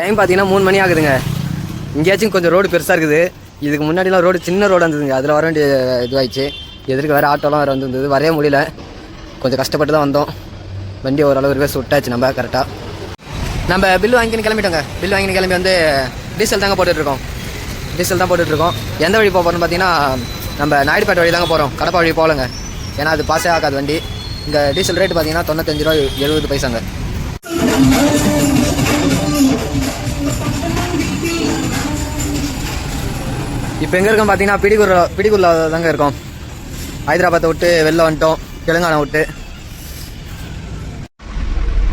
Time பார்த்தீங்கன்னா மூணு மணி ஆகுதுங்க. இங்கேயாச்சும் கொஞ்சம் ரோடு பெருசாக இருக்குது. இதுக்கு முன்னாடிலாம் ரோடு சின்ன ரோடு இருந்ததுங்க. அதில் வர வேண்டிய இதுவாயிடுச்சு. எதிர்க்கு வேறு ஆட்டோலாம் வேறு வந்துருந்தது வரவே முடியல. கொஞ்சம் கஷ்டப்பட்டு தான் வந்தோம். வண்டி ஓரளவு ரிவர்ஸ் விட்டாச்சு நம்ம கரெக்டாக நம்ம பில் வாங்கின்னு கிளம்பிட்டோங்க. பில் வாங்கின்னு கிளம்பி வந்து டீசல் தாங்க போட்டுட்ருக்கோம். டீசல் தான் போட்டுட்ருக்கோம். எந்த வழி போக போகிறோம்னு பார்த்தீங்கன்னா நம்ம நாயுடுபேட்டை வழி தாங்க போகிறோம் கடப்பா வழி போகலங்க. ஏன்னா அது பாஸே ஆகாது வண்டி. இங்கே டீசல் ரேட்டு பார்த்தீங்கன்னா தொண்ணூத்தஞ்சு ரூபா எழுபது பைசாங்க. இப்போ எங்கே இருக்கோம் பார்த்தீங்கன்னா பிடிக்கூர் பிடிக்குள்ள தாங்க இருக்கோம். ஹைதராபாத்தை விட்டு வெளில வந்துட்டோம். தெலுங்கானா விட்டு.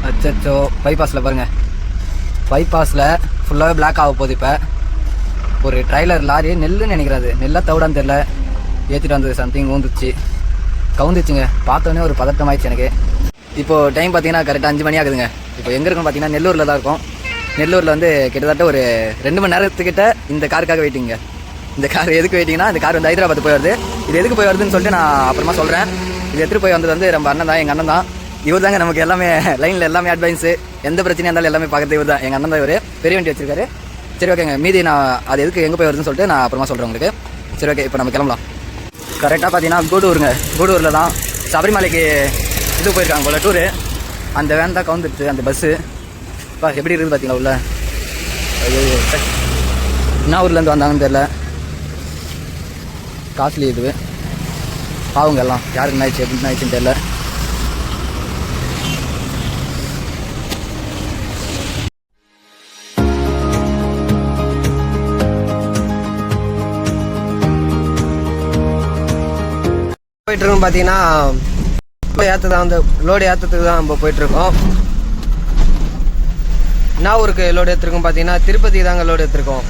அச்சோ பைபாஸில் பாருங்கள் பைபாஸில் ஃபுல்லாகவே பிளாக் ஆக போகுது இப்போ. ஒரு ட்ரைலர் லாரி நெல்லுன்னு நினைக்கிறாரு. நெல்லாக தவிடான்னு தெரில ஏற்றிட்டு வந்தது சம்திங் ஊந்துச்சு. கவுந்துச்சுங்க. பார்த்தோன்னே ஒரு பதட்டம் ஆயிடுச்சு எனக்கு இப்போது டைம் பார்த்தீங்கன்னா கரெக்டாக அஞ்சு மணி ஆகுதுங்க. இப்போ எங்கே இருக்கும் பார்த்தீங்கன்னா நெல்லூரில் தான் இருக்கும். நெல்லூரில் வந்து கிட்டத்தட்ட ஒரு ரெண்டு மணி நேரத்துக்கிட்ட இந்த காருக்காக வெயிட்டிங்க இந்த கார் எதுக்கு வெயிட்டிங்கன்னா இந்த கார் வந்து ஹைதராபாத் போய் வருது. இது எதுக்கு போய் வருதுன்னு சொல்லிட்டு நான் அப்புறமா சொல்கிறேன் இது எடுத்துகிட்டு போய் வந்தது வந்து நம்ம அண்ணன் தான் எங்கள் அண்ணன் தான். இவர் தாங்க நமக்கு எல்லாமே லைனில் எல்லாமே அட்வைன்ஸு எந்த பிரச்சனையாக இருந்தாலும் எல்லாமே பார்க்குறது இவர் தான் எங்கள் அண்ணன் தான் இவர். பெரிய வண்டி வச்சிருக்காரு. சரி ஓகேங்க மீதி நான் அது எதுக்கு எங்கே போய் வருதுன்னு சொல்லிட்டு நான் அப்புறமா சொல்கிறேன் உங்களுக்கு. சரி ஓகே இப்போ நம்ம கிளம்பலாம். கரெக்டாக பார்த்தீங்கன்னா கூடூருங்க. கூடூரில் தான் சபரிமலைக்கு இது போயிருக்காங்க போல டூரு அந்த வேன் தான் கவுந்துருச்சு அந்த பஸ்ஸு பா எப்படி இருக்குது பார்த்தீங்களா உள்ள? என்ன ஊர்லேருந்து வந்தாங்கன்னு தெரில காஸ்ட்லி இது பாவங்க எல்லாம். யாருக்கு ஆயிடுச்சு எப்படி ஆயிடுச்சுன்னு தெரியல. போயிட்டு பார்த்தீங்கன்னா ஏற்ற தான் அந்த லோடு ஏற்றத்துக்கு தான் நம்ம போயிட்டுருக்கோம். நான் ஊருக்கு லோடு ஏற்றிருக்கோம் பார்த்தீங்கன்னா திருப்பதி தாங்க லோடு எடுத்திருக்கோம்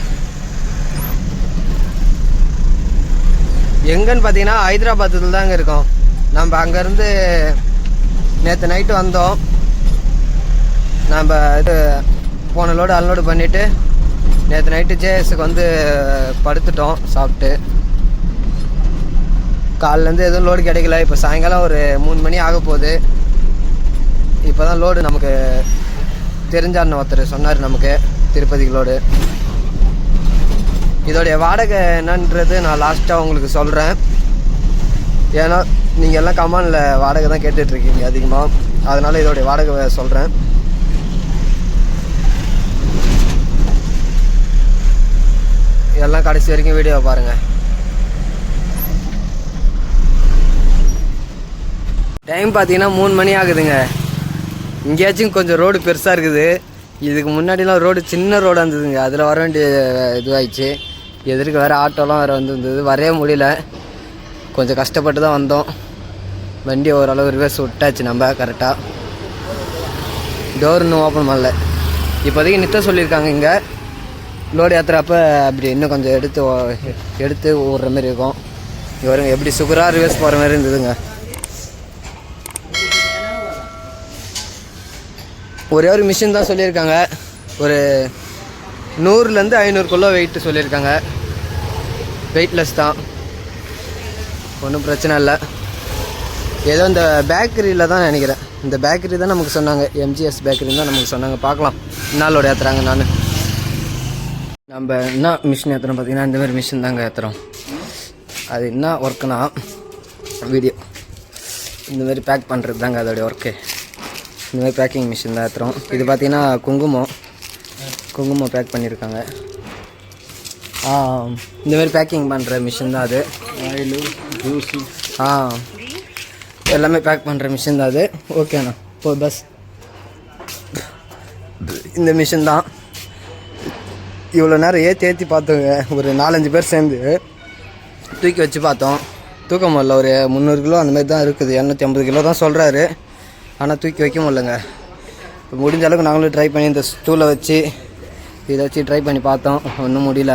எங்கன்னு பார்த்தீங்கன்னா ஹைதராபாத்தில் தாங்க இருக்கோம். நம்ம அங்கேருந்து நேற்று நைட்டு வந்தோம். நம்ம இது போன லோடு அன்லோடு பண்ணிவிட்டு நேற்று நைட்டு ஜேஎஸ்க்கு வந்து படுத்துட்டோம் சாப்பிட்டு. காலிலேருந்து எதுவும் லோடு கிடைக்கல. இப்போ சாயங்காலம் ஒரு மூணு மணி ஆக போகுது. இப்போ தான் லோடு நமக்கு தெரிஞ்சாருன்னு ஒருத்தர் சொன்னார் நமக்கு திருப்பதிக்கு லோடு இதோடைய வாடகை என்னன்றது நான் லாஸ்ட்டாக உங்களுக்கு சொல்கிறேன் ஏன்னா நீங்கள் எல்லாம் கமானில் வாடகை தான் கேட்டுட்ருக்கீங்க அதிகமாக அதனால் இதோடைய வாடகை சொல்கிறேன் எல்லாம் கடைசி வரைக்கும் வீடியோ பாருங்கள் டைம் பார்த்தீங்கன்னா மூணு மணி ஆகுதுங்க. இங்கேயாச்சும் கொஞ்சம் ரோடு பெருசாக இருக்குது. இதுக்கு முன்னாடிலாம் ரோடு சின்ன ரோடாக இருந்ததுங்க. அதில் வர வேண்டிய இதுவாயிடுச்சு. எதிர்க்கு வேறு ஆட்டோலாம் வேறு வந்துருந்தது வரவே முடியல. கொஞ்சம் கஷ்டப்பட்டு தான் வந்தோம். வண்டி ஓரளவு ரிவர்ஸ் விட்டாச்சு நம்ம கரெக்டாக டோர் இன்னும் ஓப்பன் பண்ணல. இப்போதைக்கு நித்த சொல்லியிருக்காங்க இங்கே. லோடு ஏற்றுறப்ப அப்படி இன்னும் கொஞ்சம் எடுத்து எடுத்து ஓடுற மாதிரி இருக்கும். இவருங்க எப்படி சுகராக ரிவர்ஸ் போகிற மாதிரி இருந்ததுங்க. ஒரே ஒரு மிஷின் தான் சொல்லியிருக்காங்க. ஒரு நூறுலேருந்து ஐநூறுக்குள்ளே வெயிட்டு சொல்லியிருக்காங்க. வெயிட்லெஸ் தான். ஒன்றும் பிரச்சனை இல்லை. ஏதோ இந்த பேக்கரியில் தான் நினைக்கிறேன். இந்த பேக்கரி தான் நமக்கு சொன்னாங்க. எம்ஜிஎஸ் பேக்கரி தான் நமக்கு சொன்னாங்க. பார்க்கலாம். நாளோட ஏற்றுறாங்க நான். நம்ம என்ன மிஷின் ஏற்றுறோம் பார்த்திங்கன்னா இந்தமாரி மிஷின் தாங்க ஏற்றுறோம் அது என்ன ஒர்க்குனா வீடியோ இந்தமாரி பேக் பண்ணுறது தாங்க அதோடைய ஒர்க்கு இந்தமாதிரி பேக்கிங் மிஷின் தான் ஏற்றுறோம் இது பார்த்திங்கன்னா குங்குமம். குங்குமம் பேக் பண்ணியிருக்காங்க ஆ இந்த மாதிரி பேக்கிங் பண்ணுற மிஷின் தான் அது. ஆ எல்லாமே பேக் பண்ணுற மிஷின் தான் அது. ஓகேண்ணா இப்போ பஸ் இந்த மிஷின் தான். இவ்வளோ நேரம் ஏற்றி ஏற்றி பார்த்தோங்க ஒரு நாலஞ்சு பேர் சேர்ந்து தூக்கி வச்சு பார்த்தோம். தூக்க முடியல ஒரு முந்நூறு கிலோ அந்த மாதிரி தான் இருக்குது. இரநூத்தி ஐம்பது கிலோ தான் சொல்கிறாரு ஆனால் தூக்கி வைக்க முடியலங்க இப்போ முடிஞ்ச அளவுக்கு நாங்களும் ட்ரை பண்ணி இந்த ஸ்டூலை வச்சு இதை வச்சு ட்ரை பண்ணி பார்த்தோம். ஒன்றும் முடியல.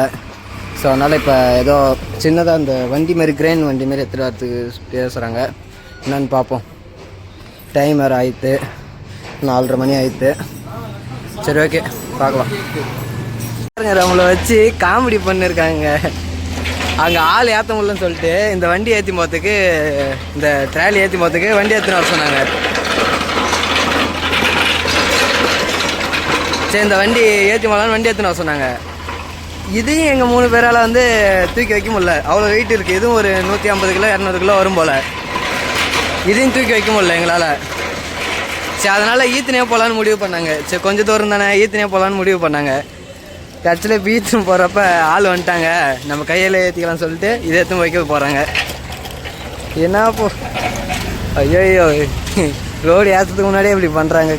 ஸோ அதனால் இப்போ ஏதோ சின்னதாக இந்த வண்டி மாதிரி கிரெயின் வண்டி மாதிரி எடுத்துகிட்டு வரத்துக்கு பேசுகிறாங்க என்னன்னு பார்ப்போம். டைம் வேறு ஆயிடுத்து நாலரை மணி ஆயிடுத்து சரி ஓகே பார்க்கலாம். பாருங்க அவங்கள வச்சு காமெடி பண்ணிருக்காங்க. அங்கே ஆள் ஏற்ற முடியலன்னு சொல்லிட்டு இந்த வண்டி ஏற்றி போகிறதுக்கு இந்த ட்ராலி ஏற்றி போகிறதுக்கு வண்டி ஏற்றின வர சொன்னாங்க. சரி இந்த வண்டி ஏற்றி போகலான்னு வண்டி ஏற்றின சொன்னாங்க. இதையும் எங்கள் மூணு பேரால் வந்து தூக்கி வைக்க முடியல. அவ்வளோ வெயிட் இருக்குது இதுவும் ஒரு நூற்றி ஐம்பது கிலோ இரநூறு கிலோ வரும் போல். இதையும் தூக்கி வைக்க முடியல எங்களால். சரி அதனால் ஈத்தனையே போகலான்னு முடிவு பண்ணாங்க. சரி கொஞ்சம் தூரம் தானே ஈத்தனையே போகலான்னு முடிவு பண்ணாங்க. கட்சியில் பீச்சுன்னு போகிறப்ப ஆள் வந்துட்டாங்க. நம்ம கையில் ஏற்றிக்கலாம்னு சொல்லிட்டு இதை எடுத்து வைக்க போகிறாங்க என்ன போ ஐயோ ரோடு ஏற்றுறதுக்கு முன்னாடியே இப்படி பண்ணுறாங்க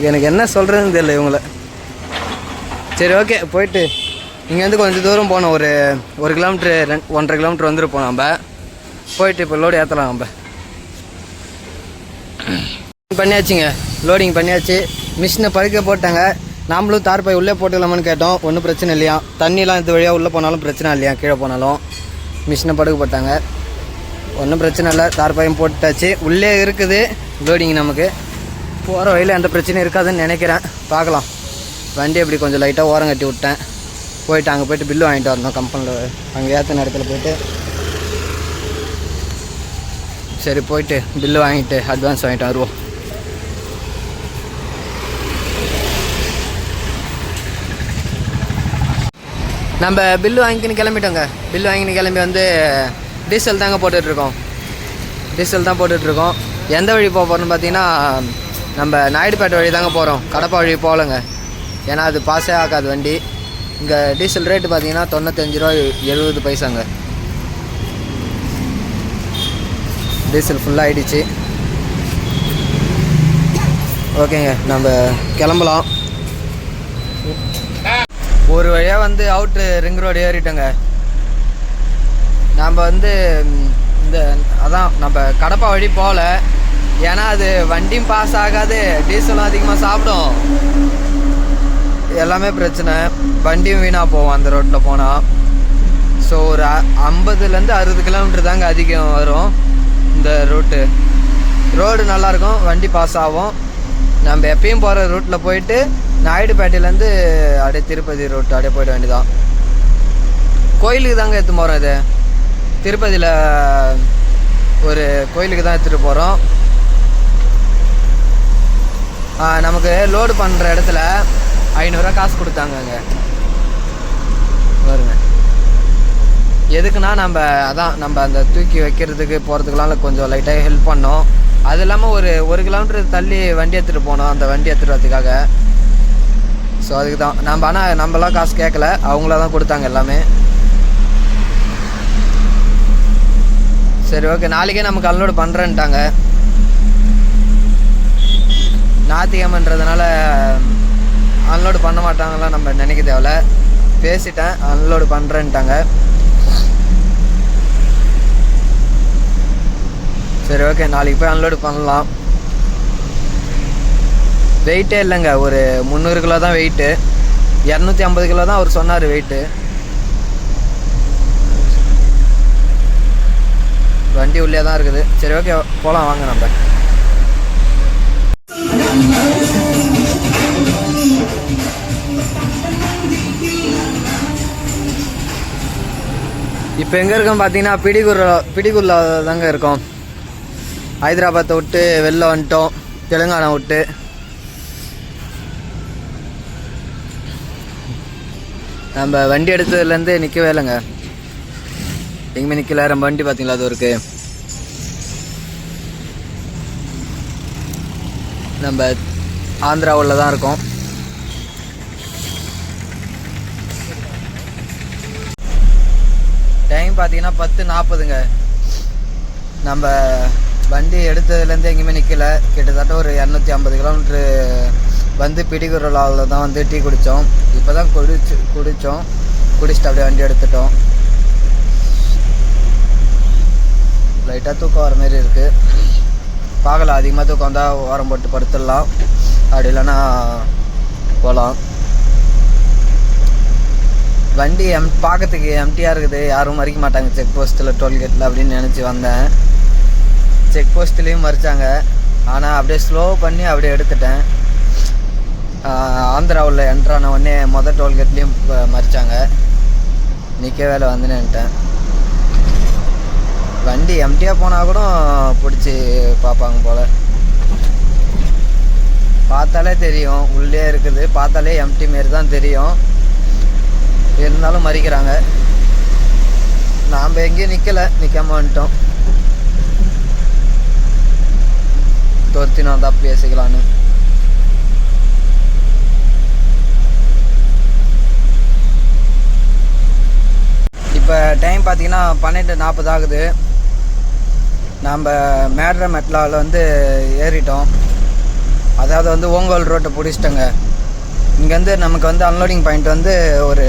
எனக்கு என்ன சொல்கிறதுன்னு தெரியல இவங்கள. சரி ஓகே போயிட்டு. இங்கேருந்து கொஞ்சம் தூரம் போனோம் ஒரு ஒரு கிலோமீட்ரு ரெண் ஒன்றரை கிலோமீட்ரு வந்துருப்போம் நம்ம. போயிட்டு இப்போ லோடு ஏற்றலாம் நம்ம. பண்ணியாச்சுங்க. லோடிங் பண்ணியாச்சு. மிஷினை பழுக்க போட்டாங்க. நாமளும் தார் உள்ளே போட்டுக்கலாமான்னு கேட்டோம். ஒன்றும் பிரச்சனை இல்லையா? தண்ணிலாம் இது வழியாக உள்ளே போனாலும் பிரச்சனை இல்லையா? கீழே போனாலும். மிஷினை படுக்க போட்டாங்க. ஒன்றும் பிரச்சனை இல்லை. தார்ப்பாயும் போட்டாச்சு உள்ளே இருக்குது. லோடிங் நமக்கு. போகிற வழியில் எந்த பிரச்சனையும் இருக்காதுன்னு நினைக்கிறேன். பார்க்கலாம். வண்டி அப்படி கொஞ்சம் லைட்டாக ஓரம் கட்டி விட்டேன். போயிட்டு அங்கே போயிட்டு பில்லு வாங்கிட்டு வரணும் கம்பெனியில் அங்கே ஏற்றின இடத்துல போயிட்டு. சரி போயிட்டு பில்லு வாங்கிட்டு அட்வான்ஸ் வாங்கிட்டு வருவோம். நம்ம பில்லு வாங்கிக்கின்னு கிளம்பிட்டோங்க. பில்லு வாங்கின்னு கிளம்பி வந்து டீசல் தாங்க போட்டுட்ருக்கோம் டீசல் தான் போட்டுட்ருக்கோம் எந்த வழி போக போகிறோன்னு பார்த்தீங்கன்னா நம்ம நாயுடுபேட்டை வழி தாங்க போகிறோம் கடப்பா வழி போகலங்க. ஏன்னா அது பாஸே ஆகாது வண்டி. இங்கே டீசல் ரேட்டு பார்த்தீங்கன்னா தொண்ணூத்தஞ்சு ரூபா எழுபது பைசாங்க. டீசல் ஃபுல்லாக ஆகிடுச்சு ஓகேங்க நம்ம கிளம்பலாம். ஒரு வழியாக வந்து அவுட்ரு ரிங் ரோடு ஏறிட்டோங்க. நாம் வந்து இந்த அதான் நம்ம கடப்பா வழி போகல. ஏன்னா அது வண்டியும் பாஸ் ஆகாது டீசலும் அதிகமாக சாப்பிடும். எல்லாமே பிரச்சனை. வண்டியும் வீணாக போவோம் அந்த ரோட்டில் போனால் ஸோ ஒரு அ- ஐம்பதுலேருந்து அறுபது கிலோமீட்டர் தாங்க அதிகம் வரும் இந்த ரூட்டு ரோடு நல்லாயிருக்கும் வண்டி பாஸ் ஆகும். நம்ம எப்பயும் போகிற ரூட்டில் போயிட்டு நாயுடுபேட்டையிலேருந்து அப்படியே திருப்பதி ரூட் அப்படியே போயிட வேண்டியதான் கோயிலுக்கு தாங்க எடுத்து போகிறோம் இது. திருப்பதியில் ஒரு கோயிலுக்கு தான் எடுத்துகிட்டு போகிறோம் நமக்கு லோடு பண்ணுற இடத்துல ஐநூறுரூவா காசு கொடுத்தாங்கங்க. பாருங்க. எதுக்குன்னா நம்ம அதான் நம்ம அந்த தூக்கி வைக்கிறதுக்கு போகிறதுக்குலாம் கொஞ்சம் லைட்டாக ஹெல்ப் பண்ணோம். அது இல்லாமல் ஒரு ஒரு கிலோமீட்டர் தள்ளி வண்டி எடுத்துகிட்டு போனோம் அந்த வண்டி எடுத்துகிட்டு வரதுக்காக ஸோ அதுக்கு தான் நம்ம ஆனால் நம்மளாம் காசு கேட்கல அவங்கள தான் கொடுத்தாங்க எல்லாமே. சரி ஓகே நாளைக்கே நமக்கு அன்லோடு பண்ணுறேன்ட்டாங்க ஞாயிற்றுக்கிழமைன்றதுனால அன்லோடு பண்ண மாட்டாங்கலாம் நம்ம நினைக்க தேவையில்ல. பேசிட்டேன் அன்லோடு பண்ணுறேன்ட்டாங்க சரி ஓகே நாளைக்கு போய் அன்லோடு பண்ணலாம். வெயிட்டே இல்லைங்க ஒரு முந்நூறு கிலோ தான் வெயிட்டு இரநூத்தி ஐம்பது கிலோ தான் அவர் சொன்னார் வெயிட்டு வண்டி உள்ளே தான் இருக்குது. சரி ஓகே போகலாம் வாங்க நம்ம. இப்போ எங்கே இருக்கோம் பார்த்தீங்கன்னா பிடிகுர் பிடிகுரில் தாங்க இருக்கோம். ஹைதராபாத்தை விட்டு வெளில வந்துட்டோம். தெலுங்கானா விட்டு. நம்ம வண்டி எடுத்ததுலேருந்து நிற்கவே இல்லைங்க. எங்கேயுமே நிற்கல. நம்ம வண்டி பார்த்தீங்களா அது இருக்குது நம்ம ஆந்திராவில் தான் இருக்கோம். டைம் பார்த்தீங்கன்னா பத்து நாற்பதுங்க நம்ம வண்டி எடுத்ததுலேருந்து எங்கேயுமே நிற்கல கிட்டத்தட்ட ஒரு இரநூத்தி ஐம்பது கிலோமீட்ரு வந்து பிடிகுரலாவில் தான் வந்து டீ குடித்தோம். இப்போ தான் குடிச்சு குடித்தோம். குடிச்சிட்டு அப்படியே வண்டி எடுத்துட்டோம். லைட்டாக தூக்கம் வர மாதிரி இருக்குது பார்க்கலாம் அதிகமாக தூக்கம் வந்தால் ஓரம் போட்டு படுத்துடலாம். அப்படி இல்லைன்னா போகலாம். வண்டி எம் பார்க்கறதுக்கு எம்டியாக இருக்குது. யாரும் மறிக்க மாட்டாங்க. செக் போஸ்ட்டில் டோல்கேட்டில் அப்படின்னு நினச்சி வந்தேன். செக் போஸ்ட்லேயும் மறிச்சாங்க. ஆனால் அப்படியே ஸ்லோ பண்ணி அப்படியே எடுத்துட்டேன். ஆந்திராவில் என்ட்ரான உடனே மொதல் டோல்கேட்லேயும் மறிச்சாங்க. நிற்க வேலை வந்துன்னுட்டேன் வண்டி எம்டியாக போனால் கூட பிடிச்சி பார்ப்பாங்க போல். பார்த்தாலே தெரியும். உள்ளே இருக்குது. பார்த்தாலே எம்டி மாரி தான் தெரியும். இருந்தாலும் மறிக்கிறாங்க. நாம் எங்கேயும் நிற்கலை நிற்காம வந்துட்டோம். துரத்தினோம் தான் பேசிக்கலான்னு இப்போ டைம் பார்த்தீங்கன்னா பன்னெண்டு நாற்பது ஆகுது. நம்ம மேட்ர மெட்லாவில் வந்து ஏறிட்டோம். அதாவது வந்து ஓங்கோல் ரோட்டை பிடிச்சிட்டோங்க. இங்கேருந்து நமக்கு வந்து அன்லோடிங் பாயிண்ட் வந்து ஒரு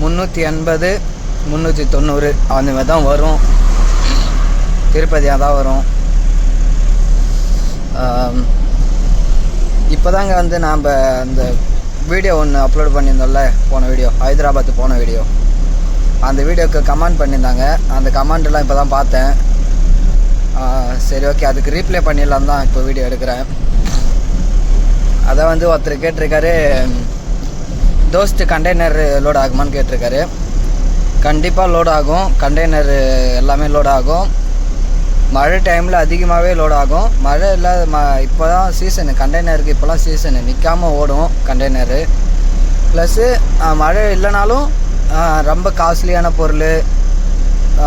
முந்நூற்றி எண்பது முந்நூற்றி தொண்ணூறு. அந்த மாதிரி தான் வரும். திருப்பதியாக தான் வரும். இப்போ தாங்க வந்து நாம் அந்த வீடியோ ஒன்று அப்லோட் பண்ணியிருந்தோம்ல போன வீடியோ ஹைதராபாத் போன வீடியோ அந்த வீடியோக்கு கமெண்ட் பண்ணியிருந்தாங்க. அந்த கமெண்ட்லாம் இப்போ தான் பார்த்தேன் சரி ஓகே அதுக்கு ரீப்ளே பண்ணிடலாம் தான் இப்போ வீடியோ எடுக்கிறேன். அதான் வந்து ஒருத்தர் கேட்டிருக்காரு தோஸ்ட் கண்டெய்னர் லோட் ஆகுமான்னு கேட்டிருக்காரு. கண்டிப்பாக லோட் ஆகும். கண்டெய்னர் எல்லாமே லோட் ஆகும். மழை டைமில் அதிகமாகவே லோட் ஆகும். மழை இல்லாத ம இப்போ தான் சீசனு கண்டெய்னருக்கு இப்போலாம் சீசனு நிற்காம ஓடும் கண்டெய்னரு ப்ளஸ்ஸு மழை இல்லைனாலும் ரொம்ப காஸ்ட்லியான பொருள்.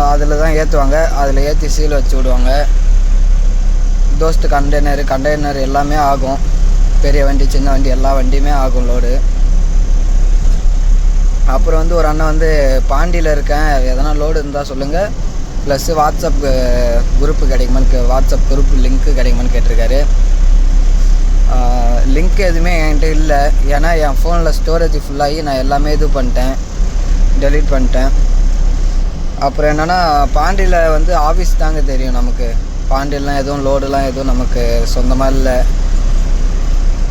அதில் தான் ஏற்றுவாங்க அதில் ஏற்றி சீல் வச்சு விடுவாங்க. தோஸ்ட் கண்டெய்னர் கண்டெய்னர் எல்லாமே ஆகும். பெரிய வண்டி சின்ன வண்டி எல்லா வண்டியுமே ஆகும் லோடு அப்புறம் வந்து ஒரு அண்ணன் வந்து பாண்டியில் இருக்கேன். எதனா லோடு இருந்தால் சொல்லுங்கள் ப்ளஸ்ஸு வாட்ஸ்அப் குரூப்பு கிடைக்குமான்னு கே- வாட்ஸ்அப் குரூப் லிங்க்கு கிடைக்குமான்னு கேட்டிருக்காரு. லிங்க் எதுவுமே என்கிட்ட இல்லை. ஏன்னா என் ஃபோனில் ஸ்டோரேஜ் ஃபுல்லாகி நான் எல்லாமே இது பண்ணிட்டேன். டெலீட் பண்ணிட்டேன். அப்புறம் என்னென்னா பாண்டியில் வந்து ஆஃபீஸ் தாங்க தெரியும் நமக்கு. பாண்டியெலாம் எதுவும் லோடுலாம் எதுவும் நமக்கு சொந்தமாக இல்லை.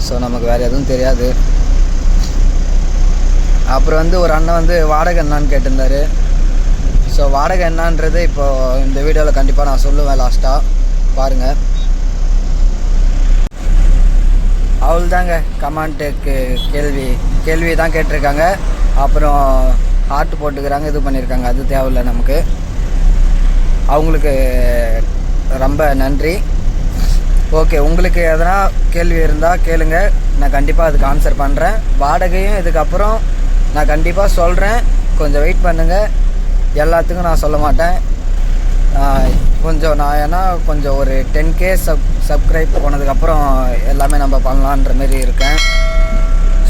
ஸோ நமக்கு வேறு எதுவும் தெரியாது. அப்புறம் வந்து ஒரு அண்ணன் வந்து வாடகை என்னான்னு கேட்டிருந்தாரு. ஸோ வாடகை என்னான்றது இப்போது இந்த வீடியோவில் கண்டிப்பாக நான் சொல்லுவேன் லாஸ்ட்டாக பாருங்கள் அவள் தாங்க கமாண்ட்டுக்கு கேள்வி கேள்வி தான் கேட்டிருக்காங்க. அப்புறம் ஹார்ட் போட்டுக்கிறாங்க இது பண்ணியிருக்காங்க அது தேவையில்லை நமக்கு. அவங்களுக்கு ரொம்ப நன்றி. ஓகே உங்களுக்கு எதனா கேள்வி இருந்தால் கேளுங்க. நான் கண்டிப்பாக அதுக்கு ஆன்சர் பண்ணுறேன் வாடகையும் இதுக்கப்புறம் நான் கண்டிப்பாக சொல்கிறேன் கொஞ்சம் வெயிட் பண்ணுங்கள் எல்லாத்துக்கும் நான் சொல்ல மாட்டேன். கொஞ்சம் நான் ஏன்னா கொஞ்சம் ஒரு டென் கே சப் சப்ஸ்கிரைப் போனதுக்கப்புறம் எல்லாமே நம்ம பண்ணலான்ற மாரி இருக்கேன்.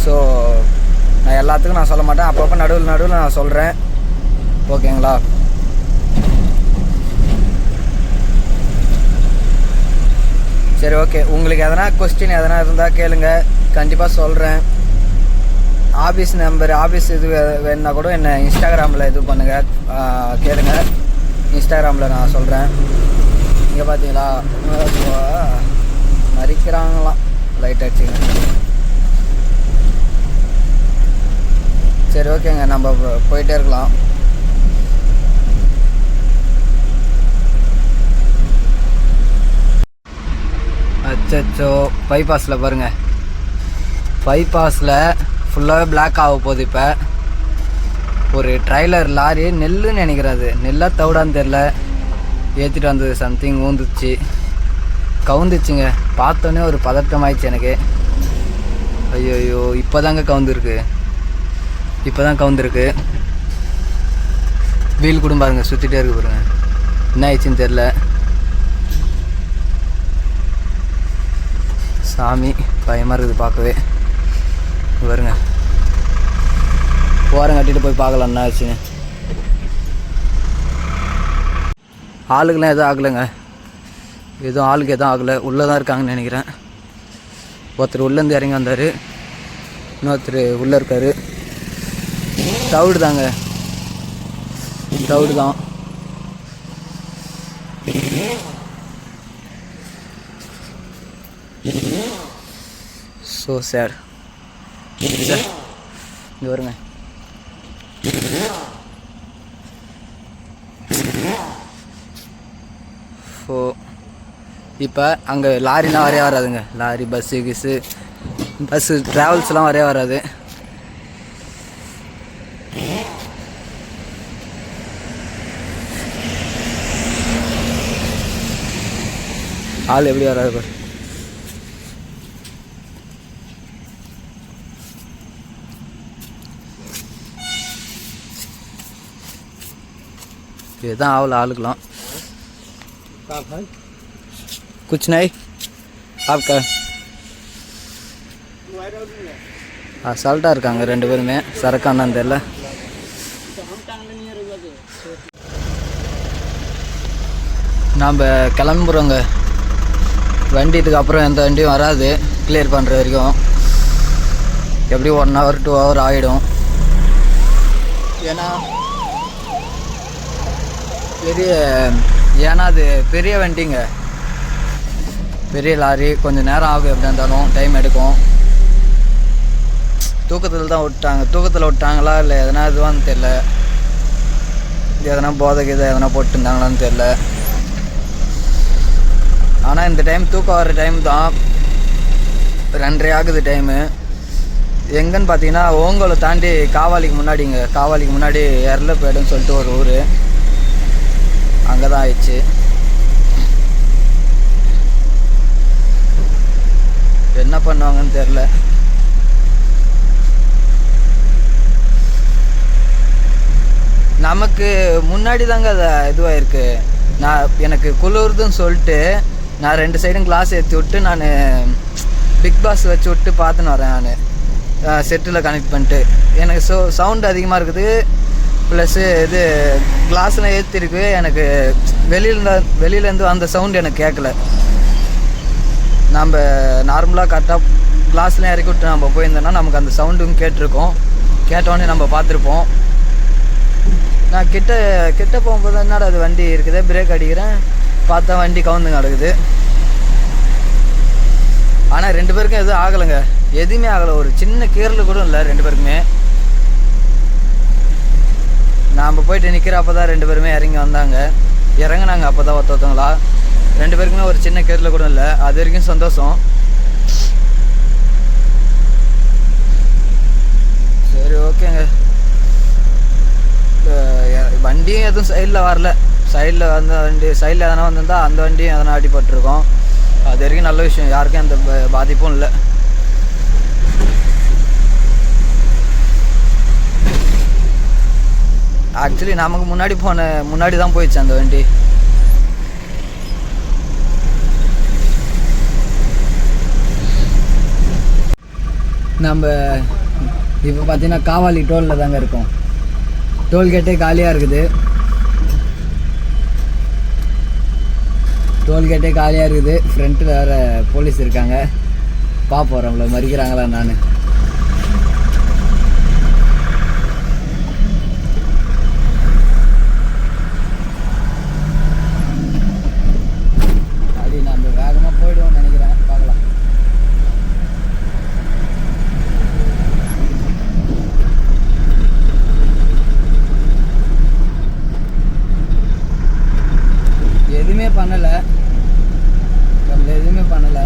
ஸோ நான் எல்லாத்துக்கும் நான் சொல்ல மாட்டேன். அப்பப்போ நடுவில் நடுவில் நான் சொல்கிறேன் ஓகேங்களா? சரி ஓகே. உங்களுக்கு எதனா கொஸ்டின் எதனா இருந்தால் கேளுங்க. கண்டிப்பாக சொல்கிறேன் ஆஃபீஸ் நம்பர் ஆஃபீஸ் இது வே- வேணுன்னா கூட என்ன இன்ஸ்டாகிராமில் இது பண்ணுங்கள் கேளுங்க. இன்ஸ்டாகிராமில் நான் சொல்கிறேன் இங்கே பார்த்தீங்களா மறிக்கிறாங்களாம். லைட் அடிச்சுங்க சரி ஓகேங்க. நம்ம போயிட்டே இருக்கலாம். அச்சோ பைபாஸில் பாருங்க. பைபாஸில் ஃபுல்லாகவே பிளாக் ஆக போகுது இப்போ. ஒரு ட்ரைலர் லாரி நெல்லுன்னு நினைக்கிறாது நெல்லாக தவிடான்னு தெரில ஏற்றிட்டு வந்தது சம்திங் ஊந்துச்சு. கவுந்துச்சுங்க. பார்த்தோன்னே ஒரு பதட்டம் ஆயிடுச்சு எனக்கு. ஐயோ ஐயோ இப்போ தாங்க கவுந்துருக்கு. இப்போ தான் கவுந்துருக்கு வீல் கூட பாருங்க சுற்றிட்டே இருக்கு பாருங்க. என்ன ஆயிடுச்சுன்னு தெரில சாமி பயமாக இருக்குது பார்க்கவே. வருங்க ஓரம் கட்டிட்டு போய் பார்க்கலாம் என்ன ஆச்சுன்னு. ஆளுக்கெல்லாம் எதுவும் ஆகலைங்க. எதுவும் ஆளுக்கு எதுவும் ஆகலை. உள்ளே தான் இருக்காங்கன்னு நினைக்கிறேன். ஒருத்தர் உள்ளேருந்து இறங்கி வந்தார். இன்னொருத்தர் உள்ளே இருக்கார். தவிடு தாங்க தவிடு தான் ஸோ சார் இங்கே வருங்க. ஸோ இப்போ அங்கே லாரிலாம் வரைய வராதுங்க. லாரி பஸ்ஸு கிஸ்ஸு பஸ்ஸு ட்ராவல்ஸ்லாம் வரைய வராது. ஆள் எப்படி வராது பாரு. இதுதான் ஆகல ஆளுக்கலாம் குச்சு नहीं आपका அசால்ட்டாக இருக்காங்க ரெண்டு பேருமே. சரக்கானான்னு தெரியல. நாம் கிளம்புறோங்க. வண்டி இதுக்கப்புறம் எந்த வண்டியும் வராது. கிளியர் பண்ணுற வரைக்கும். எப்படி ஒன் ஹவர் டூ ஹவர் ஆகிடும் ஏன்னா பெரிய ஏன்னா அது பெரிய வண்டிங்க. பெரிய லாரி கொஞ்சம் நேரம் ஆகும் எப்படி இருந்தாலும் டைம் எடுக்கும். தூக்கத்தில் தான் விட்டாங்க. தூக்கத்தில் விட்டாங்களா இல்லை எதனா இதுவான்னு தெரில எதனா போதைக்கு கீதை எதனா போட்டுருந்தாங்களான்னு தெரில ஆனால் இந்த டைம் தூக்கம் வர டைம் தான். ரெண்டரை ஆகுது டைமு எங்கன்னு பார்த்தீங்கன்னா ஓங்கோலை தாண்டி காவாலிக்கு முன்னாடிங்க காவாலிக்கு முன்னாடி எரலப்பேடுன்னு சொல்லிட்டு ஒரு ஊர். அங்கே தான் ஆயிடுச்சு. என்ன பண்ணுவாங்கன்னு தெரில நமக்கு முன்னாடி தாங்க அது இதுவாயிருக்கு. நான் எனக்கு குளிருதுன்னு சொல்லிட்டு நான் ரெண்டு சைடும் கிளாஸ் ஏற்றி விட்டு நான் பிக் பாஸ் வச்சு விட்டு பார்த்துன்னு வரேன் நான். செட்டில் கனெக்ட் பண்ணிட்டு. எனக்கு சோ சவுண்ட் அதிகமாக இருக்குது. ப்ளஸ்ஸு இது கிளாஸ்லாம் ஏற்றிருக்கு எனக்கு வெளியில வெளியிலேருந்து அந்த சவுண்ட் எனக்கு கேட்கல நம்ம நார்மலாக கரெக்டாக கிளாஸ்லாம் இறக்கி விட்டு நம்ம போயிருந்தோன்னா நமக்கு அந்த சவுண்டும் கேட்டிருக்கோம். கேட்டோடனே நம்ம பார்த்துருப்போம் நான் கிட்ட கிட்ட போகும்போது என்னடா அது வண்டி இருக்குது? பிரேக் அடிக்கிறேன். பார்த்தா வண்டி கவுந்து கிடக்குது. ஆனால் ரெண்டு பேருக்கும் எதுவும் ஆகலைங்க. எதுவுமே ஆகலை. ஒரு சின்ன கீரல் கூட இல்லை ரெண்டு பேருக்குமே. நாம் போயிட்டு நிற்கிறப்ப தான் ரெண்டு பேருமே இறங்கி வந்தாங்க. இறங்குனாங்க அப்போ தான் ஒருத்த ஒருத்தவங்களா. ரெண்டு பேருக்குமே ஒரு சின்ன கீரல் கூட இல்லை. அது வரைக்கும் சந்தோஷம். சரி ஓகேங்க. வண்டியும் எதுவும் சைடில் வரல. சைடில் வந்து வண்டி சைடில் எதனா வந்திருந்தால் அந்த வண்டியும் எதனா அடிபட்டிருக்கோம். அது வரைக்கும் நல்ல விஷயம். யாருக்கும் எந்த பாதிப்பும் இல்லை. ஆக்சுவலி நமக்கு முன்னாடி போன முன்னாடி தான் போயிடுச்சு அந்த வண்டி. நம்ம இப்போ பார்த்தீங்கன்னா காவாலி டோலில் தாங்க இருக்கோம். டோல்கேட்டே காலியாக இருக்குது. டோல்கேட்டே காலியாக இருக்குது. ஃப்ரண்ட்டில் வேறு போலீஸ் இருக்காங்க. பார்ப்போம் அவங்கள மறிக்கிறாங்களா நான் அது நம்ம வேகமாக போயிடுவோம்னு நினைக்கிறேன் பார்க்கலாம் எதுவுமே பண்ணலை நம்மள எதுவுமே பண்ணலை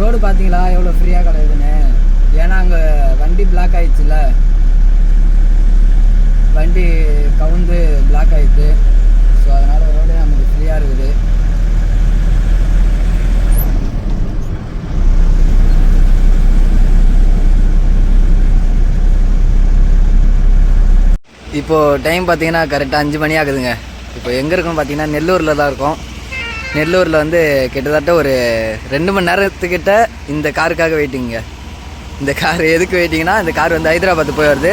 ரோடு பார்த்தீங்களா எவ்வளோ ஃப்ரீயாக கிடையாதுன்னு ஏன்னா அங்கே வண்டி பிளாக் ஆயிடுச்சுல்ல வண்டி கவுந்து பிளாக் ஆயிடுச்சு ஸோ அதனால் ரோடு நமக்கு ஃப்ரீயாக இருக்குது இப்போது டைம் பார்த்தீங்கன்னா கரெக்டாக அஞ்சு மணி ஆகுதுங்க. இப்போ எங்கே இருக்கோம் பார்த்தீங்கன்னா நெல்லூரில் தான் இருக்கோம். நெல்லூரில் வந்து கிட்டத்தட்ட ஒரு ரெண்டு மணி நேரத்துக்கிட்ட இந்த காருக்காக வெயிட்டிங்க இந்த கார் எதுக்கு வெயிட்டிங்கன்னா இந்த கார் வந்து ஹைதராபாத் போய் வருது.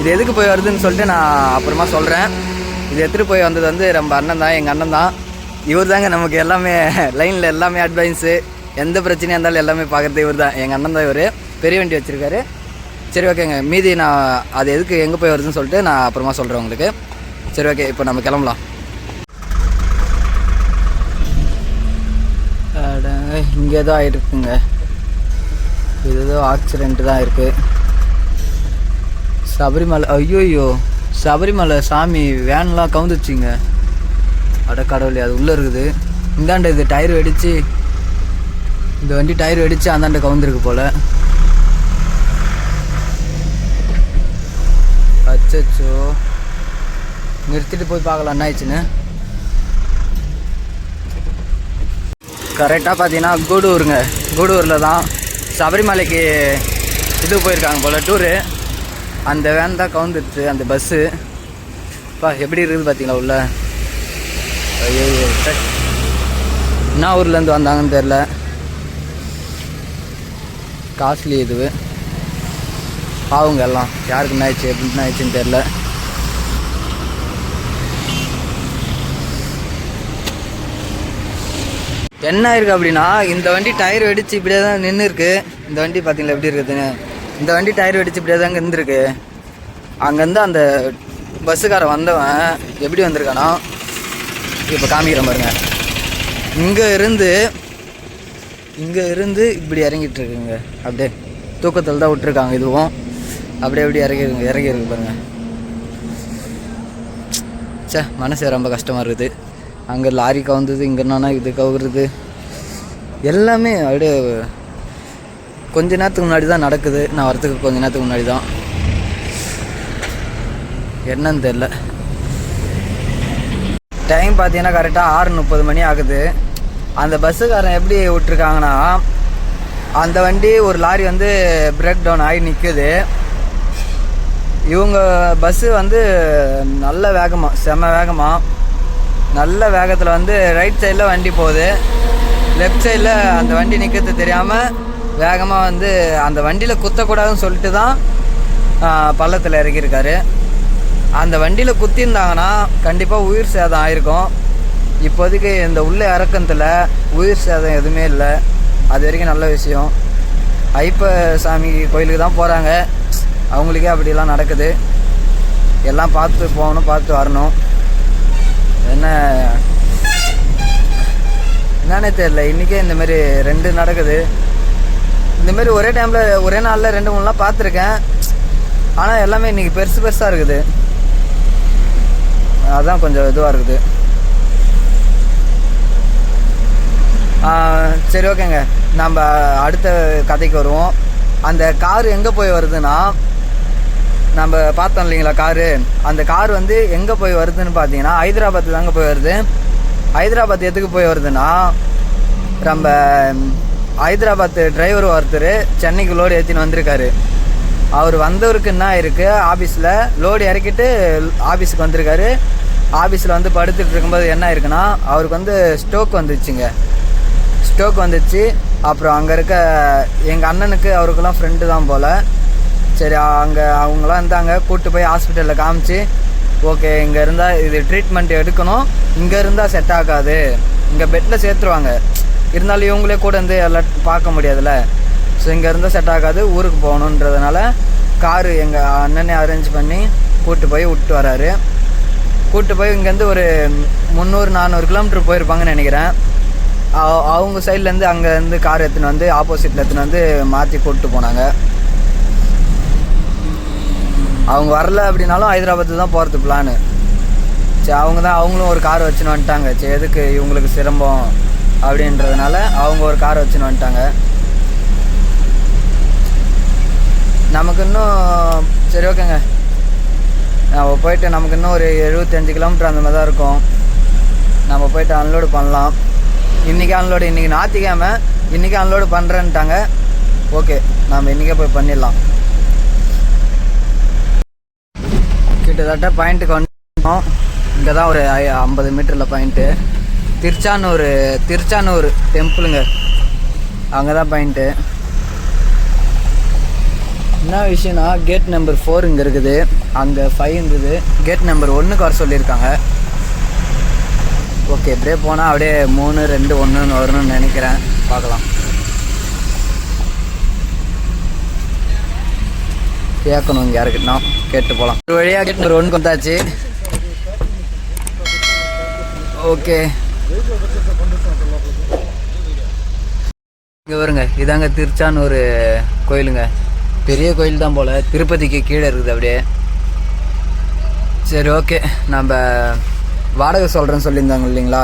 இது எதுக்கு போய் வருதுன்னு சொல்லிட்டு நான் அப்புறமா சொல்கிறேன் இது எடுத்துகிட்டு போய் வந்தது வந்து நம்ம அண்ணன் தான் எங்கள் அண்ணன் தான். இவர் தாங்க நமக்கு எல்லாமே லைனில் எல்லாமே அட்வைன்ஸு எந்த பிரச்சனையாக இருந்தாலும் எல்லாமே பார்க்குறது இவர் தான். எங்கள் அண்ணன் தான் இவர். பெரிய வண்டி வச்சுருக்காரு. சரி ஓகேங்க மீதி நான் அது எதுக்கு எங்கே போய் வருதுன்னு சொல்லிட்டு நான் அப்புறமா சொல்கிறேன் உங்களுக்கு. சரி ஓகே இப்போ நம்ம கிளம்பலாம். இங்கே ஏதோ ஆகிட்டு இருக்குங்க இது ஏதோ ஆக்சிடென்ட் தான் இருக்குது சபரிமலை ஐயோயோ. சபரிமலை சாமி வேன்லாம் கவுந்துச்சுங்க. அட கடவுளே அது உள்ளே இருக்குது. இந்தாண்ட இது டயர் வெடிச்சு இந்த வண்டி டயர் வெடிச்சு அந்தாண்ட கவுந்துருக்கு போல். அச்சோ நிறுத்திட்டு போய் பார்க்கலாம் என்ன ஆயிடுச்சுன்னு கரெக்டாக பார்த்தீங்கன்னா கூடூருங்க. கூடூரில் தான் சபரிமலைக்கு இது போயிருக்காங்க போல் டூரு அந்த வேன் தான் கவுந்துருச்சு அந்த பஸ்ஸு பா எப்படி இருக்குது பார்த்தீங்களா உள்ள? ஐயோ என்ன ஊர்லேருந்து வந்தாங்கன்னு தெரில காஸ்ட்லி இது பாவுங்க எல்லாம். யாருக்கு என்ன ஆயிடுச்சு எப்படி ஆயிடுச்சுன்னு தெரில என்ன ஆயிருக்கு அப்படின்னா இந்த வண்டி டயர் வெடிச்சு இப்படியே தான் நின்று இருக்கு இந்த வண்டி பார்த்தீங்களா எப்படி இருக்குதுன்னு? இந்த வண்டி டயர் வெடிச்சு இப்படியே தான் இருந்திருக்கு அங்கேருந்து அந்த பஸ்ஸுக்காரன் வந்தவன் எப்படி வந்திருக்கானா? இப்போ காமிக்கிறேன் பாருங்க. இங்கே இருந்து இங்கே இருந்து இப்படி இறங்கிட்டு இருக்குங்க. அப்படியே தூக்கத்தில் தான் விட்டுருக்காங்க இதுவும். அப்படியே எப்படி இறங்கிருங்க இறங்கி இருக்கு பாருங்க. ச்சே மனசு ரொம்ப கஷ்டமாக இருக்குது. அங்கே லாரி கவுந்தது இங்கே என்னன்னா இது கவுறது எல்லாமே அப்படியே கொஞ்ச நேரத்துக்கு முன்னாடி தான் நடக்குது. நான் வரத்துக்கு கொஞ்ச நேரத்துக்கு முன்னாடி தான். என்னன்னு தெரில டைம் பார்த்தீங்கன்னா கரெக்டாக ஆறு முப்பது மணி ஆகுது. அந்த பஸ்ஸுக்காரன் எப்படி விட்டுருக்காங்கன்னா அந்த வண்டி ஒரு லாரி வந்து பிரேக் டவுன் ஆகி நிற்குது இவங்க பஸ்ஸு வந்து நல்ல வேகமாக செம வேகமாக நல்ல வேகத்தில் வந்து ரைட் சைடில் வண்டி போகுது. லெஃப்ட் சைடில் அந்த வண்டி நிற்கிறது தெரியாமல் வேகமாக வந்து அந்த வண்டியில் குத்தக்கூடாதுன்னு சொல்லிட்டு தான் பள்ளத்தில் இறக்கியிருக்காரு அந்த வண்டியில் குத்திருந்தாங்கன்னா கண்டிப்பாக உயிர் சேதம் ஆயிருக்கும். இப்போதைக்கு இந்த உள்ள இறக்கத்தில் உயிர் சேதம் எதுவுமே இல்லை. அது வரைக்கும் நல்ல விஷயம். ஐப்ப சாமி கோயிலுக்கு தான் போகிறாங்க அவங்களுக்கே அப்படிலாம் நடக்குது. எல்லாம் பார்த்து போகணும் பார்த்து வரணும். என்ன என்னன்னே தெரில இன்றைக்கே இந்தமாரி ரெண்டு நடக்குது. இந்தமாரி ஒரே டைமில் ஒரே நாளில் ரெண்டு மூணுலாம் பார்த்துருக்கேன். ஆனால் எல்லாமே இன்றைக்கி பெருசு பெருசாக இருக்குது. அதுதான் கொஞ்சம் இதுவாக இருக்குது. சரி ஓகேங்க. நம்ம அடுத்த கதைக்கு வருவோம். அந்த கார் எங்கே போய் வருதுன்னா நம்ம பார்த்தோம் இல்லைங்களா காரு? அந்த கார் வந்து எங்கே போய் வருதுன்னு பார்த்தீங்கன்னா ஹைதராபாத்து தாங்க போய் வருது. ஹைதராபாத் எதுக்கு போய் வருதுன்னா நம்ம ஹைதராபாத் டிரைவர் ஒருத்தர் சென்னைக்கு லோடு ஏற்றின்னு வந்திருக்காரு. அவர் வந்தவருக்கு என்ன இருக்குது ஆஃபீஸில் லோடு இறக்கிட்டு ஆஃபீஸுக்கு வந்திருக்காரு. ஆஃபீஸில் வந்து படுத்துட்டு இருக்கும்போது என்ன இருக்குன்னா அவருக்கு வந்து ஸ்டோக் வந்துச்சுங்க. ஸ்டோக் வந்துச்சு. அப்புறம் அங்கே இருக்க எங்கள் அண்ணனுக்கு அவருக்கெல்லாம் ஃப்ரெண்டு தான் போல். சரி அங்கே அவங்களாம் இருந்தாங்க. கூப்பிட்டு போய் ஹாஸ்பிட்டலில் காமிச்சு ஓகே இங்கே இருந்தால் இது ட்ரீட்மெண்ட் எடுக்கணும். இங்கே இருந்தால் செட் ஆகாது. இங்கே பெட்டில் சேர்த்துருவாங்க. இருந்தாலும் இவங்களே கூட இருந்து எல்லாம் பார்க்க முடியாதுல்ல. ஸோ இங்கே இருந்தால் செட் ஆகாது ஊருக்கு போகணுன்றதுனால காரு எங்கள் அண்ணனே அரேஞ்ச் பண்ணி கூப்பிட்டு போய் விட்டு வராரு. கூப்பிட்டு போய் இங்கேருந்து ஒரு முந்நூறு நானூறு கிலோமீட்டர் போயிருப்பாங்கன்னு நினைக்கிறேன். அவங்க சைட்லேருந்து அங்கேருந்து கார் எடுத்துன்னு வந்து ஆப்போசிட்டில் எடுத்துன்னு வந்து மாற்றி கூப்பிட்டு போனாங்க. அவங்க வரல அப்படின்னாலும் ஹைதராபாத்து தான் போகிறது பிளானு சரி அவங்க தான் அவங்களும் ஒரு கார் வச்சுன்னு வந்துட்டாங்க. சரி எதுக்கு இவங்களுக்கு சிரமம் அப்படின்றதுனால அவங்க ஒரு கார் வச்சுன்னு வந்துட்டாங்க. நமக்கு இன்னும் சரி ஓகேங்க நம்ம போயிட்டு நமக்கு இன்னும் ஒரு எழுபத்தஞ்சு கிலோமீட்டர் அந்த மாதிரி தான் இருக்கும். நம்ம போயிட்டு அன்லோடு பண்ணலாம். இன்றைக்கி அன்லோடு இன்றைக்கி ஞாத்திக்காம இன்றைக்கி அன்லோடு பண்ணுறேன்ட்டாங்க ஓகே நம்ம இன்றைக்கே போய் பண்ணிடலாம். கிட்டத்தட்ட பாயிண்ட்டுக்கு வந்துட்டோம் இங்கே தான் ஒரு ஐ- ஐம்பது மீட்டரில் பாயிண்ட்டு திருச்சானூர் திருச்சானூர் டெம்பிளுங்க அங்கே தான் பாயிண்ட்டு என்ன விஷயம்னா கேட் நம்பர் ஃபோர் இங்கே இருக்குது. அங்கே ஃபைவ் இருந்தது. கேட் நம்பர் ஒன்றுக்கு வர சொல்லியிருக்காங்க. ஓகே இப்படியே போனால் அப்படியே மூணு ரெண்டு ஒன்றுன்னு வரணும்னு நினைக்கிறேன். பார்க்கலாம். கேட்கணும் இங்கே யாருக்கிட்டனா கேட்டு போகலாம் ஒரு வழியாக ஒரு நம்பர் ஒன்று வந்தாச்சு. ஓகே. இங்கே வருங்க இதாங்க ஒரு கோயிலுங்க. பெரிய கோயில் தான் போல். திருப்பதிக்கு கீழே இருக்குது அப்படியே. சரி ஓகே. நம்ம வாடகை சொல்கிறேன்னு சொல்லியிருந்தாங்க இல்லைங்களா?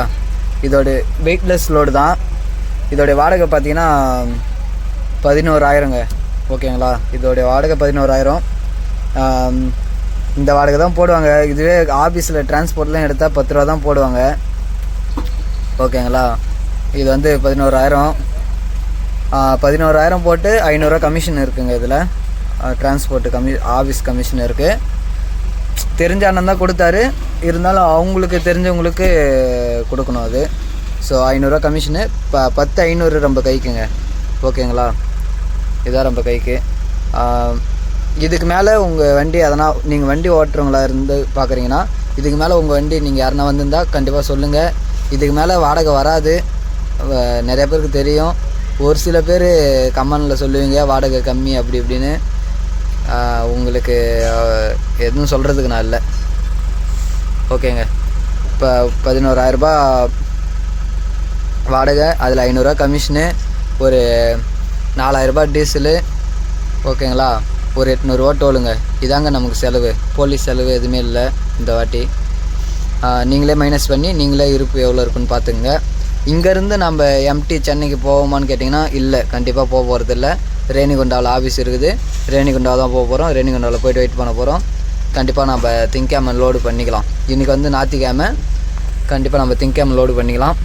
இதோட வெயிட்லெஸ் லோடு தான். இதோடைய வாடகை பார்த்தீங்கன்னா பதினோராயிரங்க. ஓகேங்களா? இதோடைய வாடகை பதினோராயிரம். இந்த வாடகை தான் போடுவாங்க. இதுவே ஆஃபீஸில் டிரான்ஸ்போர்ட்லாம் எடுத்தால் பத்து ரூபா தான் போடுவாங்க. ஓகேங்களா? இது வந்து பதினோராயிரம். பதினோராயிரம் போட்டு ஐநூறுரூவா கமிஷன் இருக்குங்க இதில். டிரான்ஸ்போர்ட் கமி ஆஃபீஸ் கமிஷன் இருக்குது தெரிஞ்ச அண்ணன் தான் கொடுத்தாரு. இருந்தாலும் அவங்களுக்கு தெரிஞ்சவங்களுக்கு கொடுக்கணும் அது. ஸோ ஐநூறுரூவா கமிஷனு. ப பத்து ஐநூறு நம்ம கைக்குங்க. ஓகேங்களா? இதான் நம்ம கைக்கு. இதுக்கு மேலே உங்கள் வண்டி அதனால் நீங்கள் வண்டி ஓட்டுறவங்களா இருந்து பார்க்குறீங்கன்னா இதுக்கு மேலே உங்கள் வண்டி நீங்கள் யாருனா வந்திருந்தால் கண்டிப்பாக சொல்லுங்கள் இதுக்கு மேலே வாடகை வராது. நிறைய பேருக்கு தெரியும். ஒரு சில பேர் கம்மனில் சொல்லுவீங்க வாடகை கம்மி அப்படி இப்படின்னு. உங்களுக்கு எதுவும் சொல்கிறதுக்கு நான் இல்லை. ஓகேங்க. இப்போ பதினோராயிரரூபா வாடகை அதில் ஐநூறுரூவா கமிஷனு. ஒரு நாலாயிரரூபா டீசலு. ஓகேங்களா? ஒரு எட்நூறுரூவா டோலுங்க. இதாங்க நமக்கு செலவு. போலீஸ் செலவு எதுவுமே இல்லை இந்த வாட்டி. நீங்களே மைனஸ் பண்ணி நீங்களே இருப்பு எவ்வளோ இருக்குன்னு பார்த்துங்க இங்கேருந்து நம்ம எம்டி சென்னைக்கு போவோமான்னு கேட்டிங்கன்னா இல்லை. கண்டிப்பாக போக போகிறதில்ல ரேணிகுண்டாவில் ஆஃபீஸ் இருக்குது. ரேணிகுண்டா தான் போக போகிறோம் ரேணிகுண்டாவில் போயிட்டு வெயிட் பண்ண போகிறோம் கண்டிப்பாக நம்ம திங்கக்கிழமை லோடு பண்ணிக்கலாம். இன்றைக்கி வந்து ஞாத்திக்கிழமை கண்டிப்பாக நம்ம திங்கக்கிழமை லோடு பண்ணிக்கலாம்.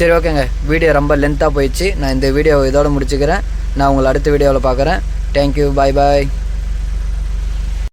சரி ஓகேங்க. வீடியோ ரொம்ப லென்த்தாக போயிடுச்சு. நான் இந்த வீடியோ இதோடு முடிச்சுக்கிறேன். நான் உங்களை அடுத்த வீடியோவில் பார்க்குறேன். தேங்க்யூ பாய் பாய்